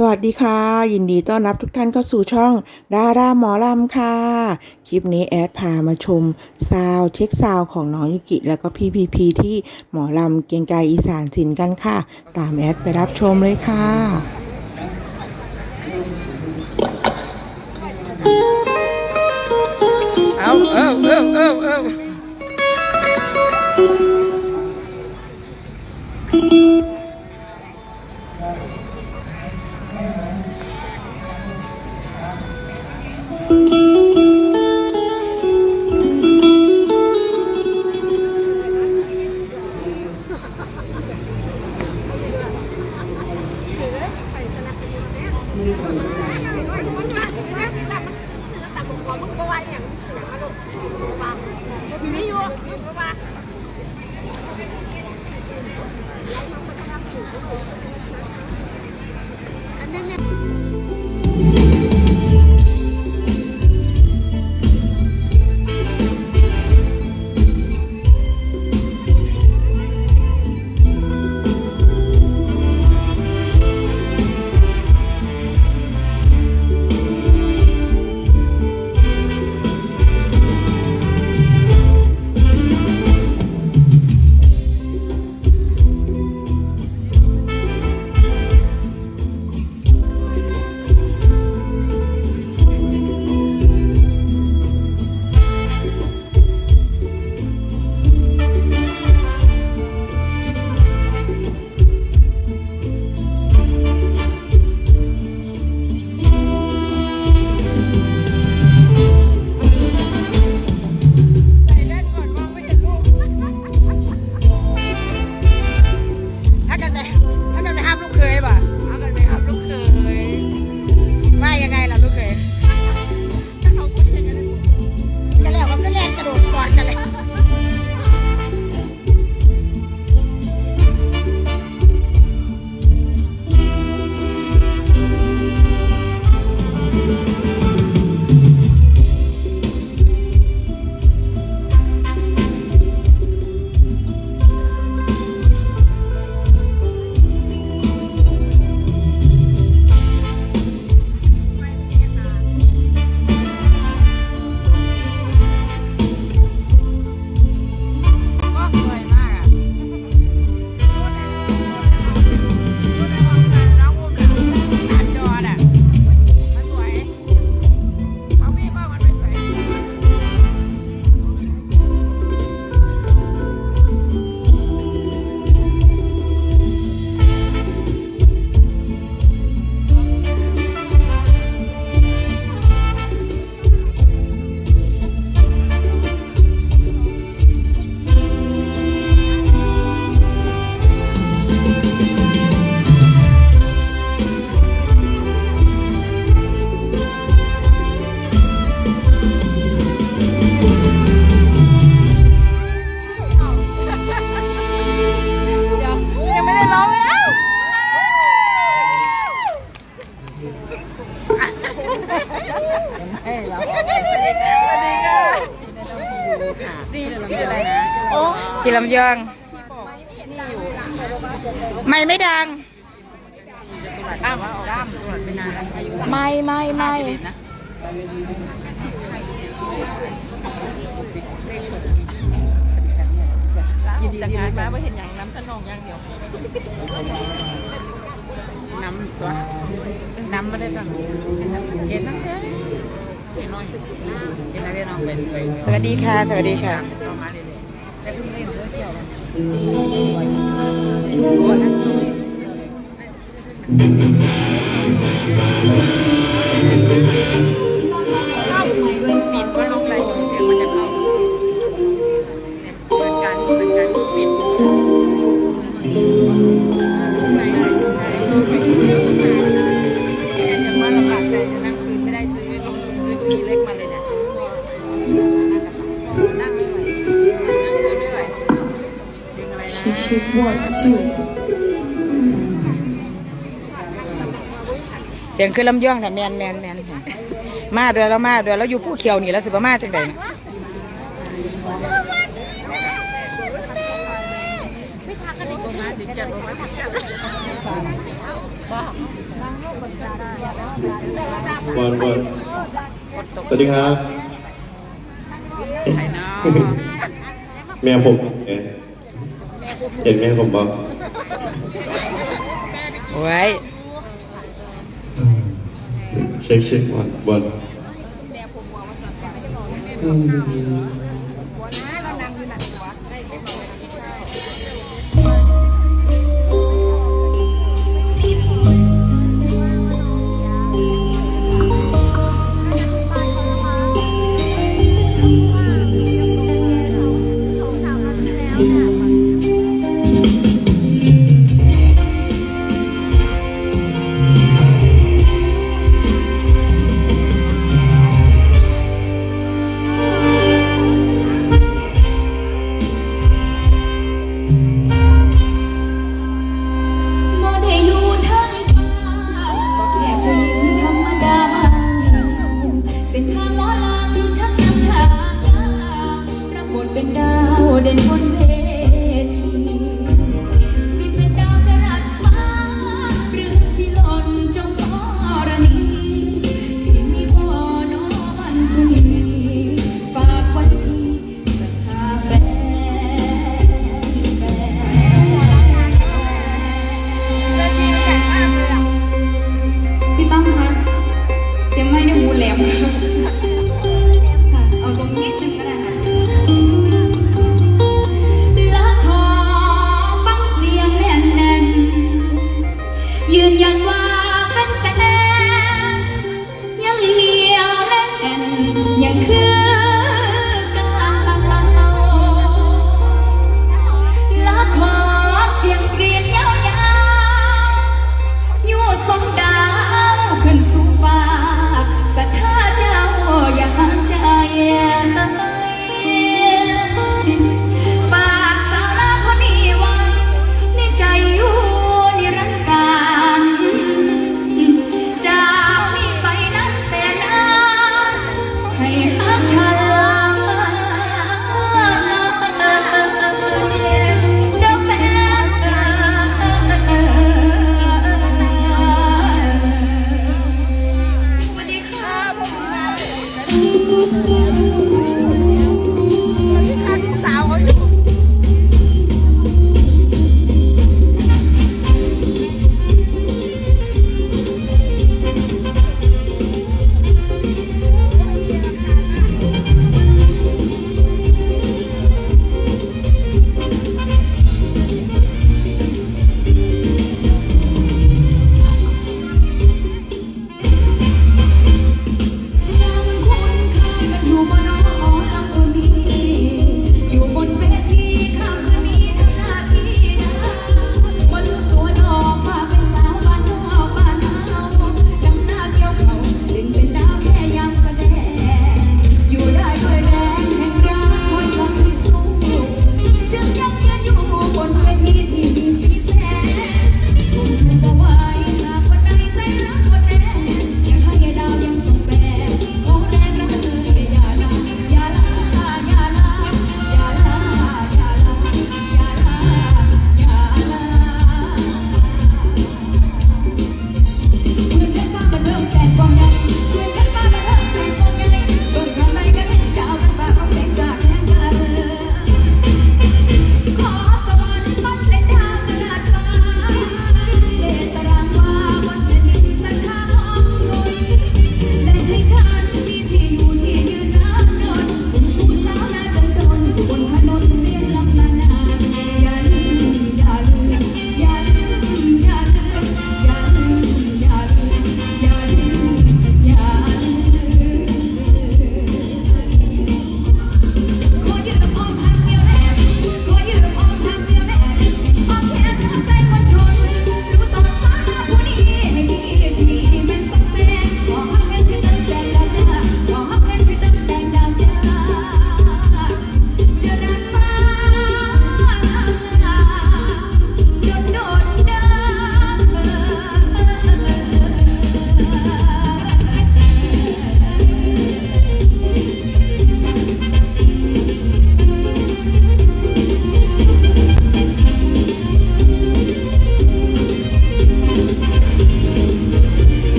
สวัสดีค่ะ ยินดีต้อนรับทุกท่านเข้าสู่ช่องดาราหมอลำค่ะ คลิปนี้แอดพามาชมซาวเช็คซาวของน้องยุกิ แล้วก็พี่พีพีที่หมอลำเกียงไกรอีสานสินกันค่ะ ตามแอดไปรับชมเลยค่ะเอาเอาเอาเอาเอา เย็นนั่งเลยเย็นน้อยเย็นอะไรน้องเป็นสวัสดีค่ะ สวัสดีค่ะมาเรื่อยแต่เพิ่งเล่นเรื่อเที่ยวปิด งอะไรนะเสียงคือลำย่องแต่ะแมนแมนแมนค่ะมาเดือนแล้วมาเดือนแล้วอยู่ผู้เขียวนี่แล้วสิบมาจังใดบอลบอลสวัสดีครับไข่น้องแม่ผม เอ๊ะเห็นแม่ผมบอกไว้เช็คเช็คบอลบ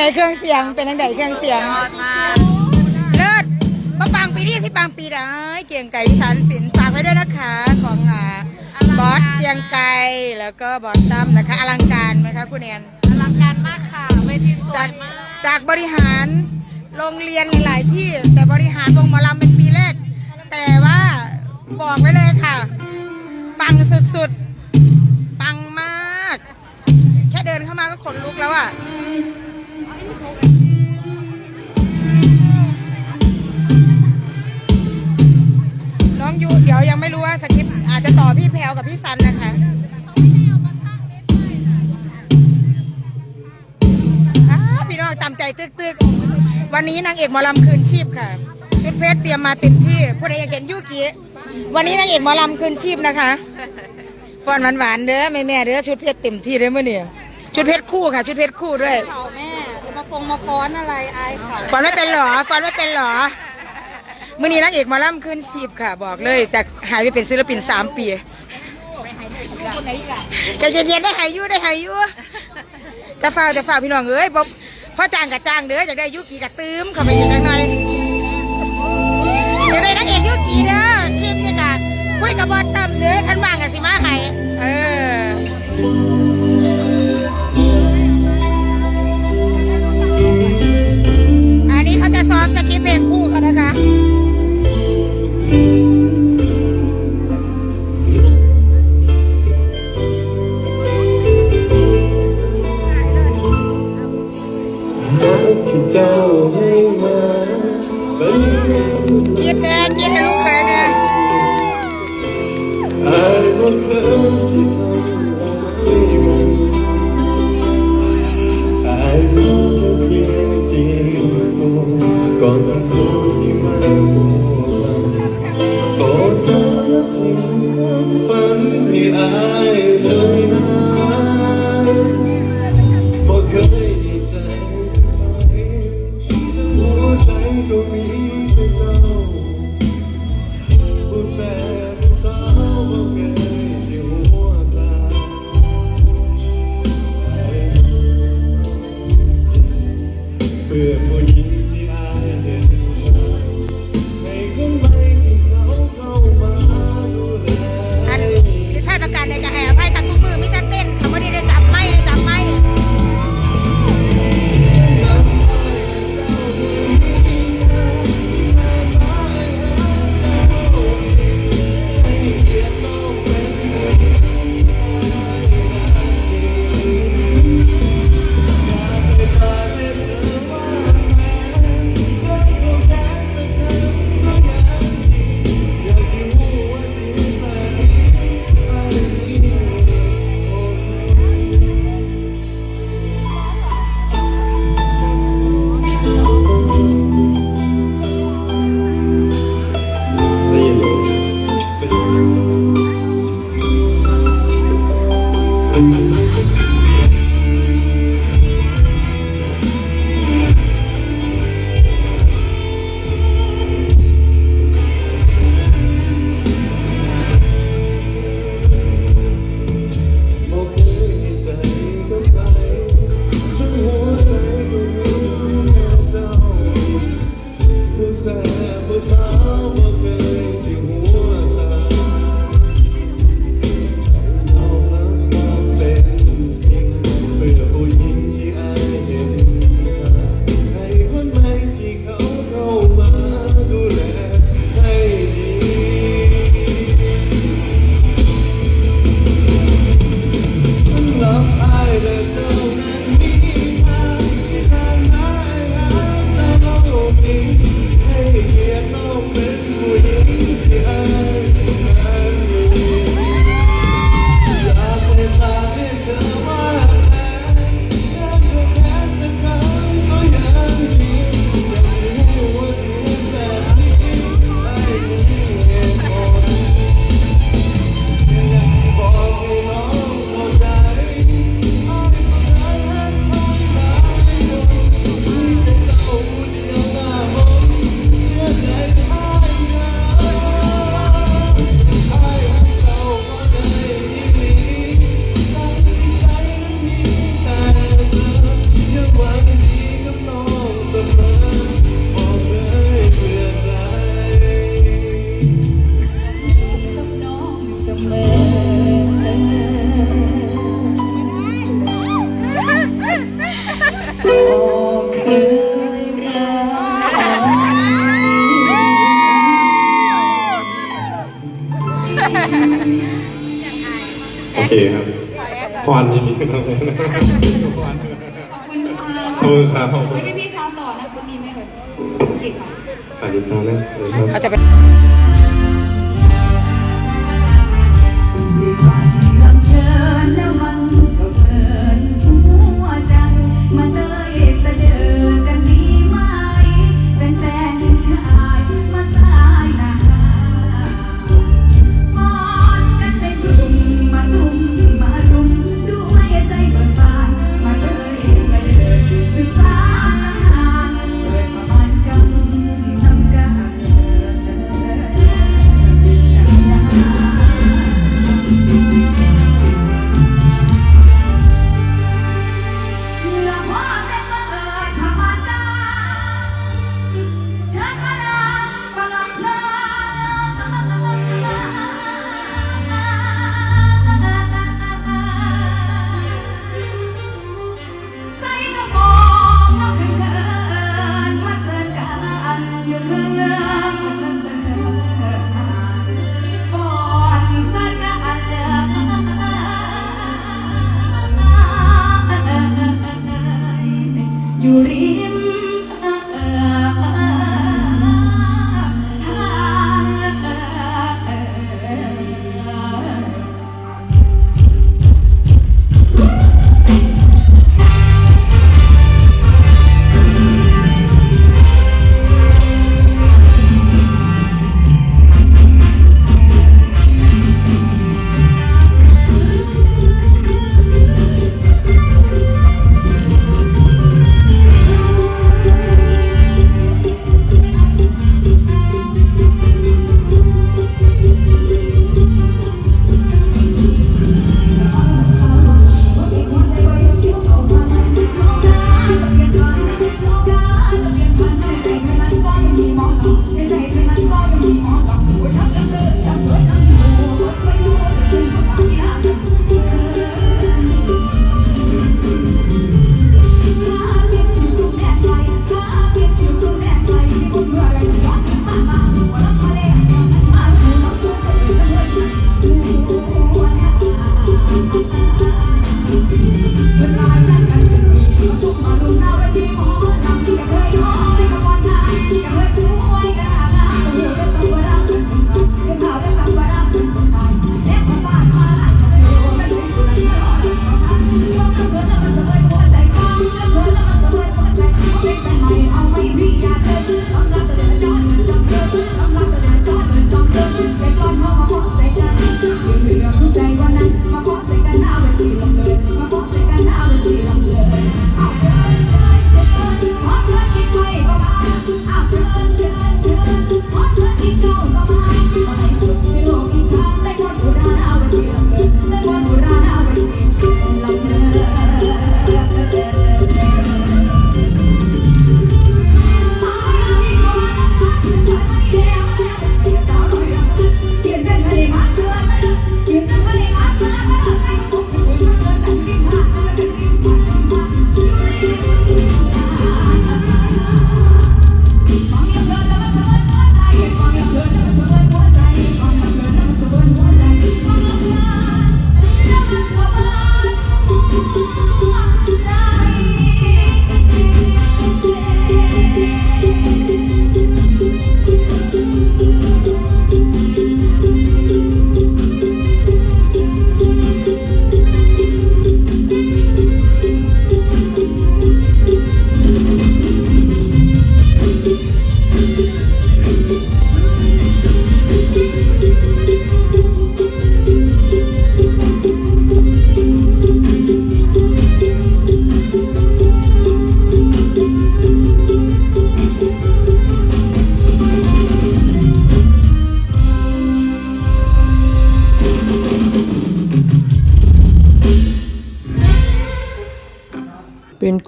เป็นยังไงเครื่องเสียง เป็นยังไงเครื่องเสียงเลิศมาปังปีนี้ที่ปังปีได้เกี่ยงไก่อีสานศิลป์ฝากไว้ด้วยนะคะ ของอ่าบอสยงไกรแล้วก็บอสตัมนะคะอลังการไหมคะคุณแอนอลังการมากค่ะเวทีสวจากยมาก จากบริหารโรงเรียนหลายๆที่ แต่บริหารวงหมอลำเป็นปีแรก แต่ว่าบอกไว้เลยค่ะ ปังสุดๆ ปังมาก แค่เดินเข้ามาก็ขนลุกแล้วอะ่ะ น้องยูเดี๋ยวยังไม่รู้ว่าสคริปต์อาจจะต่อพี่แพลวกับพี่ซันนะคะอ่าพี่น้องตามใจตึกๆ วันนี้นางเอกหมอลำคืนชีพค่ะชุดเพชรเตรียมมาเต็มที่ผู้ใดอยากเห็นยูกิวันนี้นางเอกหมอลำคืนชีพนะคะฟอนหวานๆเด้อแม่แม่ๆเด้อชุดเพชรเต็มที่เด้อมื่อเนี้ชุดเพชรคู่ค่ะ ชุดเพชรคู่ด้วย ฟงมาฟ้อนอะไรอายเขาฟอนไม่เป็นหรอฟอนไม่เป็นหรอมื่อนี้นางเอกมอลำคืนชีพค่ะ บอกเลยจากหายไปเป็นศิลปินสามปีใจเย็นๆได้หายอยูได้หายอยูจะฝ้าจะฝ้าพี่น้องเอ้ยบอกพ่อจ้างกับจ้างเด้ออยากได้ยุกีกับตื้มเข้าไปอีกจังหน่อยอยากได้นางเอกยุกีเด้อคลิปนี่ค่ะคุยกับบอสตั้มเด้อขันว่างกับสิมาให้เออ เจ้าให้มาเป็นสุดกินเด้อกินให้ลูกเคยเด้อท้ายก็เพิ่มสิ บ่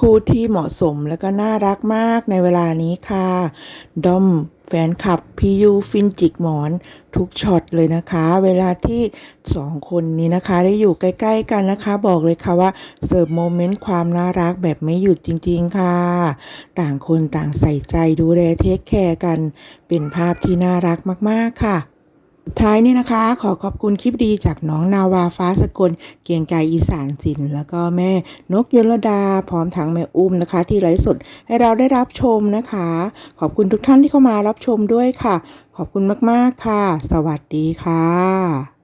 คู่ที่เหมาะสมและก็น่ารักมากในเวลานี้ค่ะ ดอมแฟนคลับพียูฟินจิกหมอนทุกช็อตเลยนะคะ เวลาที่สองคนนี้นะคะ ได้อยู่ใกล้ ๆ กันนะคะ บอกเลยค่ะว่าเสิร์ฟโมเมนต์ความน่ารักแบบไม่หยุดจริง ๆ ค่ะ ต่างคนต่างใส่ใจดูแลเทคแคร์กัน เป็นภาพที่น่ารักมากๆค่ะ ท้ายนี้นะคะ ขอขอบคุณคลิปดีจากน้องนาวาฟ้าสกลเกียงไกอีสานสิน แล้วก็แม่นกยลดา พร้อมทั้งแม่อุ้มนะคะ ที่ไลฟ์สดให้เราได้รับชมนะคะ ขอบคุณทุกท่านที่เข้ามารับชมด้วยค่ะ ขอบคุณมากๆค่ะ สวัสดีค่ะ